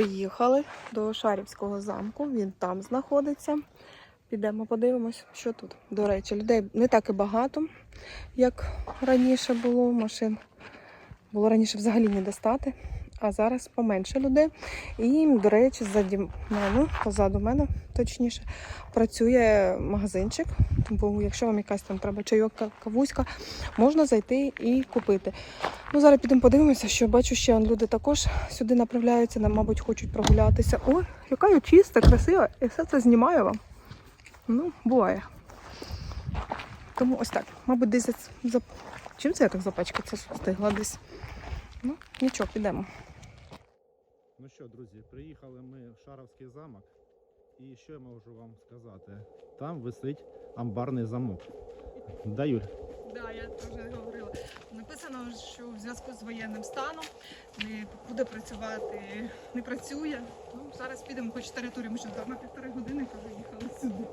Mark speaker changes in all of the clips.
Speaker 1: приїхали до Шарівського замку. Він там знаходиться. Підемо подивимось, що тут. До речі, людей не так і багато, як раніше було. Машин було раніше взагалі не достати, а зараз поменше людей. І, до речі, ззаді мене, позаду мене, точніше, працює магазинчик. Тому, якщо вам якась там треба чайок, ка- кавуська, можна зайти і купити. Ну, зараз підемо подивимося, що бачу, ще люди також сюди направляються, нам, мабуть, хочуть прогулятися. Ой, яка я чиста, красива, і все це знімаю вам. Ну, буває. Тому ось так. Мабуть, десь за... Чим це я так запачкатися встигла десь? Ну, нічого, підемо.
Speaker 2: Ну що, друзі, приїхали ми в Шаровський замок. І що я можу вам сказати? Там висить амбарний замок. Да, Юль?
Speaker 1: Да, я вже говорила. Написано, що в зв'язку з воєнним станом не буде працювати, не працює. Ну, зараз підемо хоч територію, ми ще на півтори години приїхали сюди.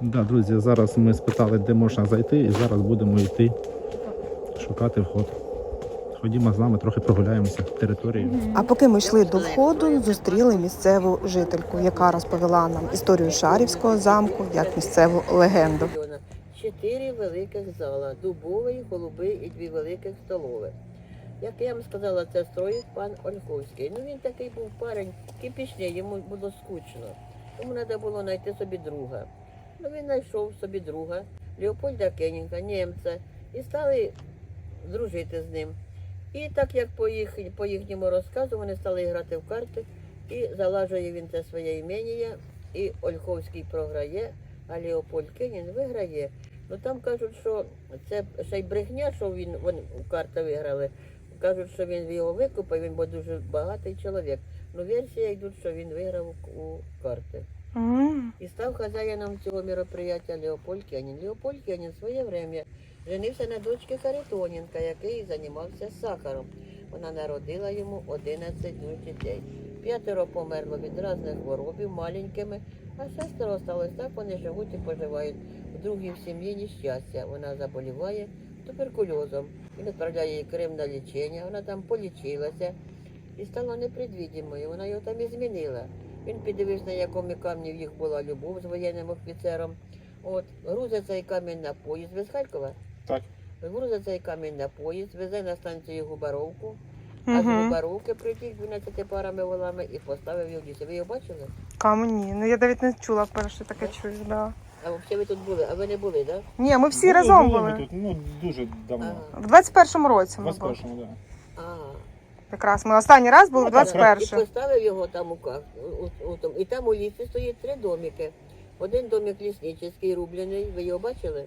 Speaker 2: Да, друзі, зараз ми спитали, де можна зайти, і зараз будемо йти шукати вход. Ходімо з нами, трохи прогуляємося територією.
Speaker 1: А поки ми йшли до входу, зустріли місцеву жительку, яка розповіла нам історію Шарівського замку як місцеву легенду.
Speaker 3: Чотири великих зала, дубовий, голубий і дві великих столові. Як я вам сказала, це строїв пан Ольховський. Ну він такий був парень кипішний, йому було скучно. Тому треба було знайти собі друга. Ну він знайшов собі друга, Леопольда Кенінга, німця, і стали дружити з ним. І так як по, їх, по їхньому розказу вони стали грати в карти, і залажує він це своє імення, і Ольховський програє, а Леопольд Кенін виграє. Ну там кажуть, що це ще й брехня, що він вони в карти виграли. Кажуть, що він його викупив, він був дуже багатий чоловік. Ну, версія йдуть, що він виграв у- карти.
Speaker 1: М,
Speaker 3: І став хазяїном цього мероприятия Леопольд Кенін. Леопольд Кенін своє время женився на дочці Харитоненка, який займався сахаром. Вона народила йому 11 дітей. П'ятеро померло від різних хворобів маленькими, а шестеро осталось так, вони живуть і поживають. У другій в сім'ї нещастя. Вона заболіває туберкульозом. Він відправляє її Крим на лічення, вона там полічилася і стала непредвідімою. Вона його там і змінила. Він піддивився, на якому камні в їх була любов з воєнним офіцером. От, грузить цей камінь на поїзд. Ви з Харкова?
Speaker 2: Так.
Speaker 3: Грузить цей камінь на поїзд, везе на станцію Губаровку, а з
Speaker 1: мгм.
Speaker 3: Губаровки притіг 12 парами волами і поставив його в лісі. Ви його бачили?
Speaker 1: Камені. Ну я навіть не чула вперше таке чую, да.
Speaker 3: А взагалі ви тут були, а ви не були, так?
Speaker 1: Ні, ми всі разом
Speaker 2: Ми
Speaker 1: були.
Speaker 2: тут, ну, дуже давно.
Speaker 3: Ага.
Speaker 1: В 21-му році ми були.
Speaker 2: першому, так.
Speaker 3: Ага.
Speaker 1: Якраз ми останній раз були в
Speaker 2: Ну, так,
Speaker 3: І
Speaker 1: 21
Speaker 3: поставив його там у у, у, і там у лісі стоїть три домики. Один домик лісничий, рублений, ви його бачили?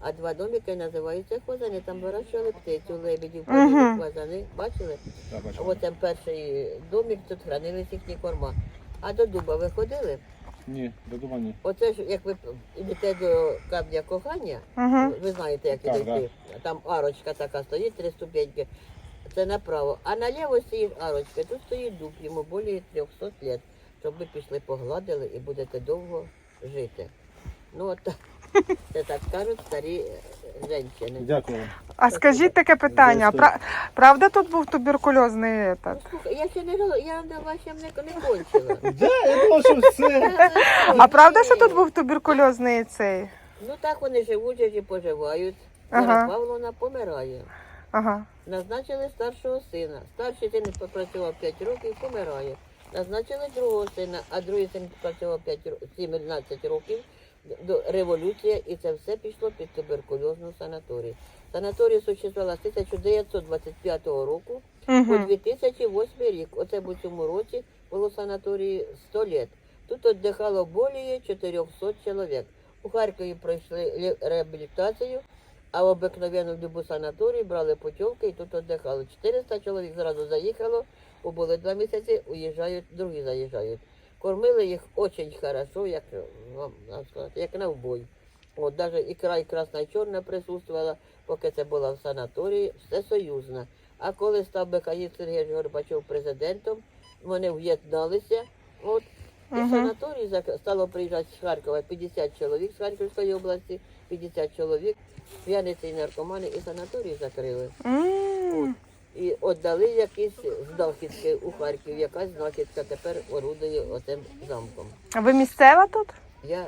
Speaker 3: А два домики називаються хвазани. Там вирощували птицю, лебедів, павлів, хвазани. Бачили?
Speaker 2: Бачимо.
Speaker 3: там перший домик, тут хранились їхні корма. А до дуба ви ходили?
Speaker 2: Ні, до дуба ні.
Speaker 3: Оце ж як ви йдете до камня кохання,
Speaker 1: Угу.
Speaker 3: ви знаєте, як
Speaker 2: Так,
Speaker 3: іти. Там арочка така стоїть, три ступеньки. Це направо. А наліво стоїть арочка. Тут стоїть дуб, йому більше 300 років, щоб ви пішли погладили і будете довго жити. Ну от так. Це так кажуть старі е, жінки.
Speaker 2: Дякую.
Speaker 1: А скажіть таке питання. пра- Правда тут був туберкульозний этот?
Speaker 3: Ну, слухай, я ще не жила, я на вашому не, не кончила.
Speaker 2: Да, я думав, що все.
Speaker 1: А правда, що тут був туберкульозний цей?
Speaker 3: Ну так вони живуть і поживають.
Speaker 1: Ага.
Speaker 3: Зараз Павловна помирає.
Speaker 1: Ага.
Speaker 3: Назначили старшого сина. Старший син попрацював 5 років, помирає. Назначили другого сина, а другий син попрацював 5 ро- 17 років до революції, і це все пішло під туберкульозну санаторію. Санаторій существувала з 1925 року по
Speaker 1: Угу.
Speaker 3: 2008 рік. Оце в цьому році було санаторії 100 літ. Тут віддихало більше 400 чоловік. У Харкові пройшли реабілітацію, а в обикновенну любу санаторію брали путівки і тут віддихали. 400 чоловік зразу заїхало, побули два місяці, уїжджають, другі заїжджають. Кормили їх дуже хорошо, як, вам сказати, як на вбой. От навіть ікра і красна і чорна присутствувала, поки це була в санаторії, все союзне. А коли став Михаїл Сергійович Горбачов президентом, вони в'єдналися. От, і
Speaker 1: Мгм.
Speaker 3: санаторій стало приїжджати з Харкова 50 чоловік з Харківської області, 50 чоловік, п'яниці і наркомани, і санаторій закрили.
Speaker 1: М,
Speaker 3: І віддали якісь знахідки у Харків, якась знахідка тепер орудує оцим замком.
Speaker 1: А ви місцева тут?
Speaker 3: Я,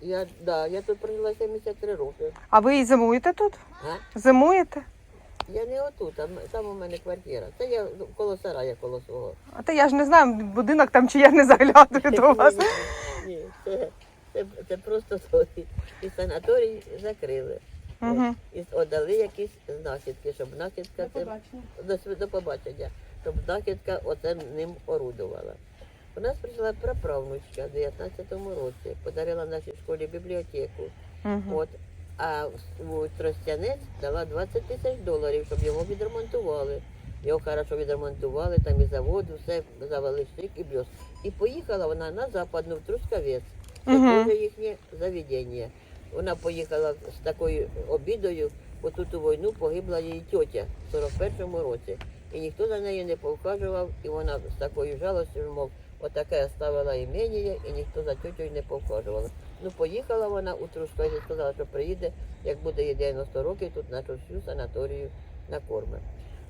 Speaker 3: я, да, я тут прожила 73 роки.
Speaker 1: А ви і зимуєте тут?
Speaker 3: А?
Speaker 1: Зимуєте?
Speaker 3: Я не отут, а там у мене квартира. Це я ну, коло сарая, коло свого.
Speaker 1: А то я ж не знаю, будинок там чи я не заглядую до вас.
Speaker 3: Ні, ні, це, це, це просто той. І санаторій закрили.
Speaker 1: Угу.
Speaker 3: І віддали якісь знахідки, щоб знахідка це до, св- до побачення, щоб знахідка оце ним орудувала. У нас прийшла праправнучка в 19-му році, подарила нашій школі бібліотеку.
Speaker 1: Угу.
Speaker 3: От, а Тростянець дала 20 тисяч доларів, щоб його відремонтували. Його хорошо відремонтували, там і завод, все завели штик і бльос. І поїхала вона на западну в Трускавець. Це
Speaker 1: Мгм.
Speaker 3: теж їхнє заведення. Вона поїхала з такою обідою, бо тут у війну погибла її тьотя в 41-му році. І ніхто за нею не повхажував, і вона з такою жалостю, мов, отаке оставила імення, і ніхто за тьотю не повхажував. Ну, поїхала вона у і сказала, що приїде, як буде їй 90 років, тут нашу всю санаторію накорме.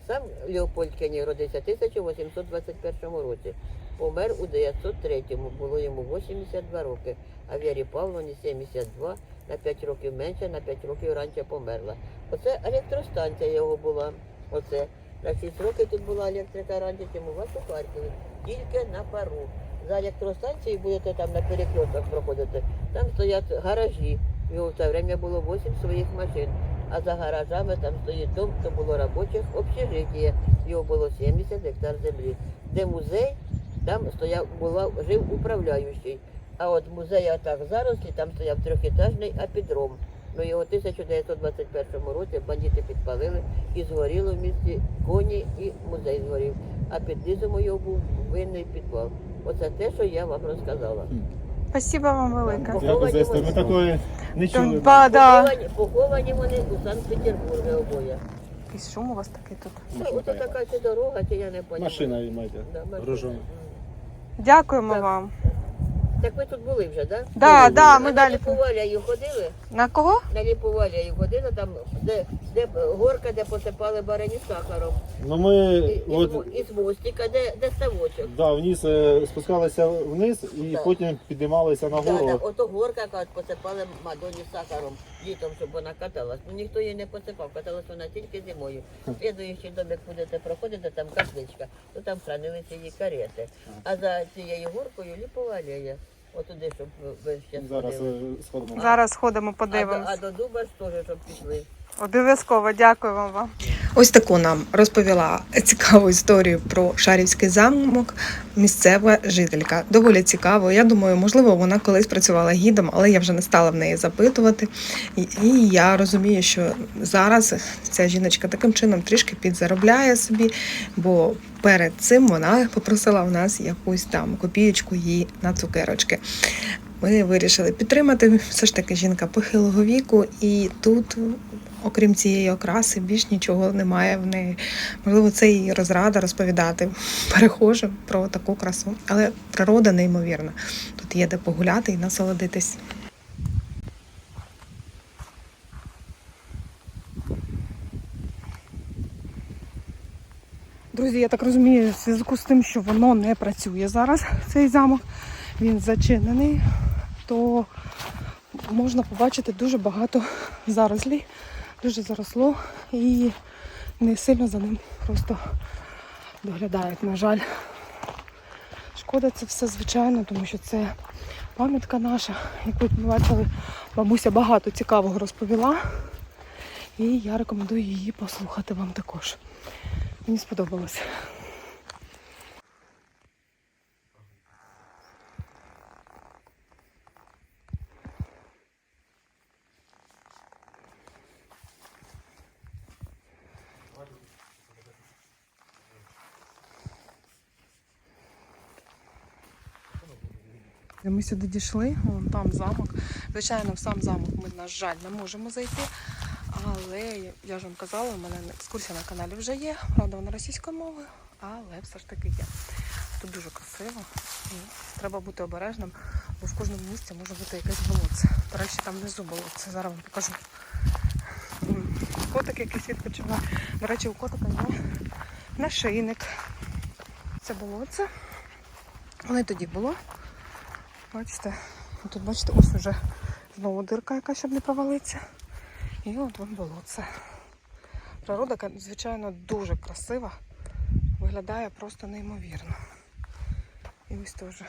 Speaker 3: Сам Леопольд Кеній родився в 1821 році. Помер у 903-му, було йому 82 роки, а Вірі Павловні 72, на 5 років менше, на 5 років раніше померла. Оце електростанція його була. Оце. На 6 років тут була електрика раніше, чим у вас у Харкові. Тільки на пару. За електростанцією будете там на перекрестках проходити. Там стоять гаражі. Його в те время було 8 своїх машин. А за гаражами там стоїть дом, то було робочих общежиття. Його було 70 гектар землі. Де музей, там стояв, була, жив управляючий. А от музей атак зарослі, там стояв трьохетажний апідром. Ну його в 1921 році бандити підпалили і згоріло в місті коні і музей згорів. А під низом його був винний підвал. Оце те, що я вам розказала.
Speaker 1: Спасибо вам велике.
Speaker 2: Дякую. Ми такої не чули.
Speaker 1: Ба, да.
Speaker 3: Поховані, поховані вони у Санкт-Петербурзі обоє.
Speaker 1: Якийсь шум у вас такий тут.
Speaker 3: Ну, ото така чи дорога, чи я не поняла.
Speaker 2: Машина маєте.
Speaker 3: Да, машина.
Speaker 1: Дякуємо
Speaker 3: Так.
Speaker 1: вам.
Speaker 3: Так ви тут були вже, так?
Speaker 1: Да, да, ми
Speaker 3: на
Speaker 1: далі.
Speaker 3: Ліповалію ходили?
Speaker 1: На кого?
Speaker 3: На Ліповалію ходили, там, де, де горка, де посипали барані сахаром.
Speaker 2: Ну ми
Speaker 3: І,
Speaker 2: от,
Speaker 3: і, з мостика, де, де ставочок.
Speaker 2: да, вниз е, спускалися вниз і
Speaker 3: Так.
Speaker 2: потім піднімалися
Speaker 3: Да,
Speaker 2: нагору.
Speaker 3: да, ото горка, кажуть, посипали Мадоні сахаром літом, щоб вона каталась. Ну ніхто її не посипав, каталась вона тільки зимою. Слідуючий дом, як будете проходити, там капличка, то там хранилися її карети. А за цією горкою ліпова алея. Отуди, щоб ви ще
Speaker 2: Зараз
Speaker 3: сходили.
Speaker 2: е, сходимо.
Speaker 1: Зараз ходимо,
Speaker 3: А до,
Speaker 1: подивимось.
Speaker 3: а до дуба ж теж, щоб пішли.
Speaker 1: Обов'язково дякуємо вам. Ось таку нам розповіла цікаву історію про Шарівський замок місцева жителька. Доволі цікаво. Я думаю, можливо, вона колись працювала гідом, але я вже не стала в неї запитувати. І, і я розумію, що зараз ця жіночка таким чином трішки підзаробляє собі, бо перед цим вона попросила в нас якусь там копієчку їй на цукерочки. Ми вирішили підтримати. Все ж таки жінка похилого віку, і тут, окрім цієї окраси, більш нічого немає в неї. Можливо, це і розрада розповідати перехожим про таку красу. Але природа неймовірна. Тут є де погуляти і насолодитись. Друзі, я так розумію, в зв'язку з тим, що воно не працює зараз, цей замок, він зачинений, то можна побачити дуже багато зарослей, дуже заросло і не сильно за ним просто доглядають. На жаль, шкода це все звичайно, тому що це пам'ятка наша. Як ми бачили, бабуся багато цікавого розповіла. І я рекомендую її послухати вам також. Мені сподобалось. Ми сюди дійшли, вон там замок. Звичайно, в сам замок ми, на жаль, не можемо зайти. Але я ж вам казала, у мене екскурсія на каналі вже є, правда, вона російською мовою, але все ж таки є. Тут дуже красиво і треба бути обережним, бо в кожному місці може бути якесь болотце. До речі, там внизу болотце. Зараз вам покажу. Котик якийсь відпочиває. До речі, у котика є нашийник. Це було це. Але й тоді було. Бачите, тут бачите, ось вже знову дирка, яка щоб не провалиться. І от вам було це. Природа, звичайно, дуже красива. Виглядає просто неймовірно. І ось теж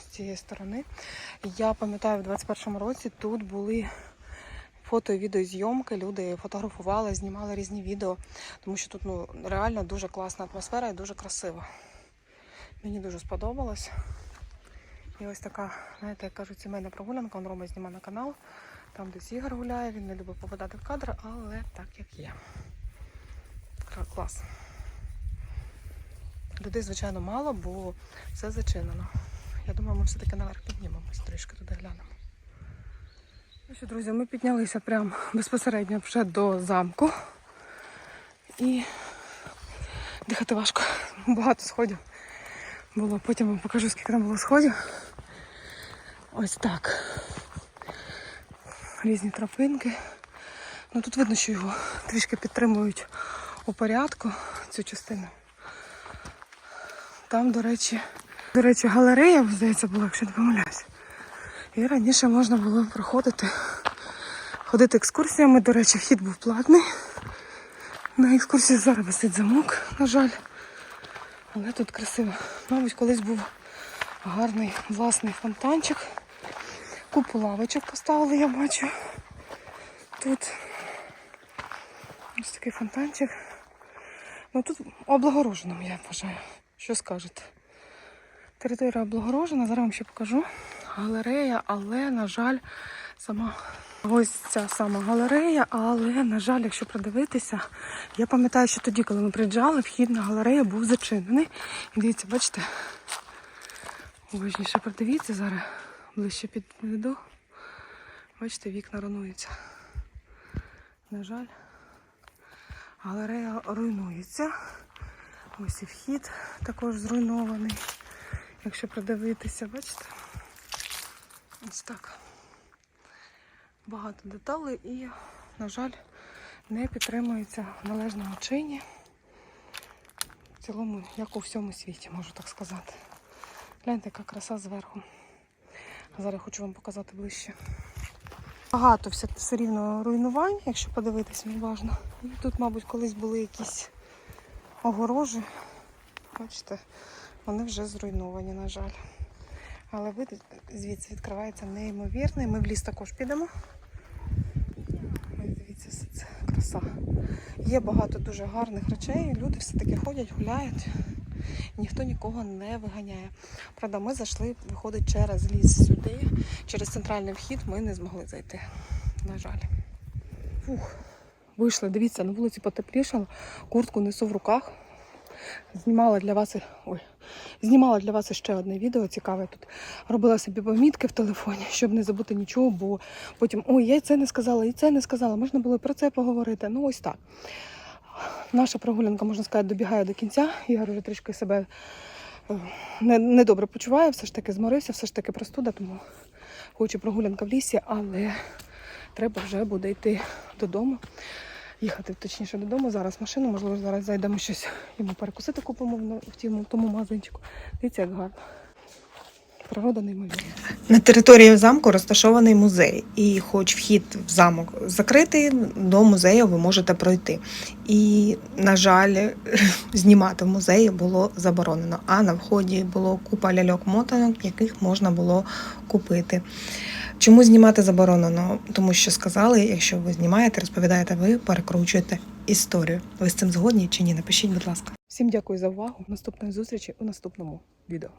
Speaker 1: з цієї сторони. Я пам'ятаю, в 21-му році тут були фото і відеозйомки. Люди фотографували, знімали різні відео, тому що тут ну, реально дуже класна атмосфера і дуже красиво. Мені дуже сподобалось. І ось така, знаєте, як кажуть, сімейна прогулянка. Он Рома знімає на канал. Там десь Ігор гуляє, він не любить попадати в кадр, але так як є. Клас. Людей, звичайно, мало, бо все зачинено. Я думаю, ми все-таки наверх піднімемось, трішки туди глянемо. Ну що, друзі, ми піднялися прямо безпосередньо вже до замку. І дихати важко. Багато сходів було. Потім вам покажу, скільки там було сходів. Ось так. Різні тропинки. Ну тут видно, що його трішки підтримують у порядку, цю частину. Там, до речі, до речі, галерея, здається, була, якщо не помиляюсь. І раніше можна було проходити, ходити екскурсіями. До речі, вхід був платний. На екскурсії зараз висить замок, на жаль. Але тут красиво. Мабуть, колись був гарний власний фонтанчик. Купу лавочок поставили, я бачу. Тут ось такий фонтанчик. Ну тут облагорожено, я вважаю. Що скажете? Територія облагорожена, зараз вам ще покажу. Галерея, але, на жаль, сама ось ця сама галерея, але, на жаль, якщо придивитися, я пам'ятаю, що тоді, коли ми приїжджали, вхід на галерею був зачинений. І дивіться, бачите, уважніше придивіться зараз, ближче підведу. Бачите, вікна руйнуються. На жаль, галерея руйнується. Ось і вхід також зруйнований. Якщо придивитися, бачите? Ось так. Багато деталей і, на жаль, не підтримується в належному чині. В цілому, як у всьому світі, можу так сказати. Гляньте, яка краса зверху. Зараз хочу вам показати ближче. Багато все, все рівно руйнувань, якщо подивитися уважно. Тут, мабуть, колись були якісь огорожі. Бачите, вони вже зруйновані, на жаль. Але вид звідси відкривається неймовірний. Ми в ліс також підемо. Ось дивіться, все це краса. Є багато дуже гарних речей. Люди все-таки ходять, гуляють. Ніхто нікого не виганяє. Правда, ми зайшли, виходить, через ліс сюди, через центральний вхід ми не змогли зайти. На жаль. Фух. Вийшли, дивіться, на вулиці потеплішало, куртку несу в руках. Знімала для вас ой, знімала для вас ще одне відео цікаве тут. Робила собі помітки в телефоні, щоб не забути нічого, бо потім ой, я і це не сказала, і це не сказала. Можна було про це поговорити. Ну ось так. Наша прогулянка, можна сказати, добігає до кінця. Ігор вже трішки себе е, не- недобре почуває, все ж таки зморився, все ж таки простуда, тому хоче прогулянка в лісі, але треба вже буде йти додому. Їхати точніше додому. Зараз машину, можливо, зараз зайдемо щось йому перекусити, купимо в тому магазинчику. Дивіться, як гарно. Природа неймовірна.
Speaker 4: На території замку розташований музей, і хоч вхід в замок закритий, до музею ви можете пройти. І, на жаль, знімати в музеї було заборонено. А на вході було купа ляльок-мотанок, яких можна було купити. Чому знімати заборонено? Тому що сказали, якщо ви знімаєте, розповідаєте, ви перекручуєте історію. Ви з цим згодні чи ні? Напишіть, будь ласка.
Speaker 1: Всім дякую за увагу. Наступної зустрічі у наступному відео.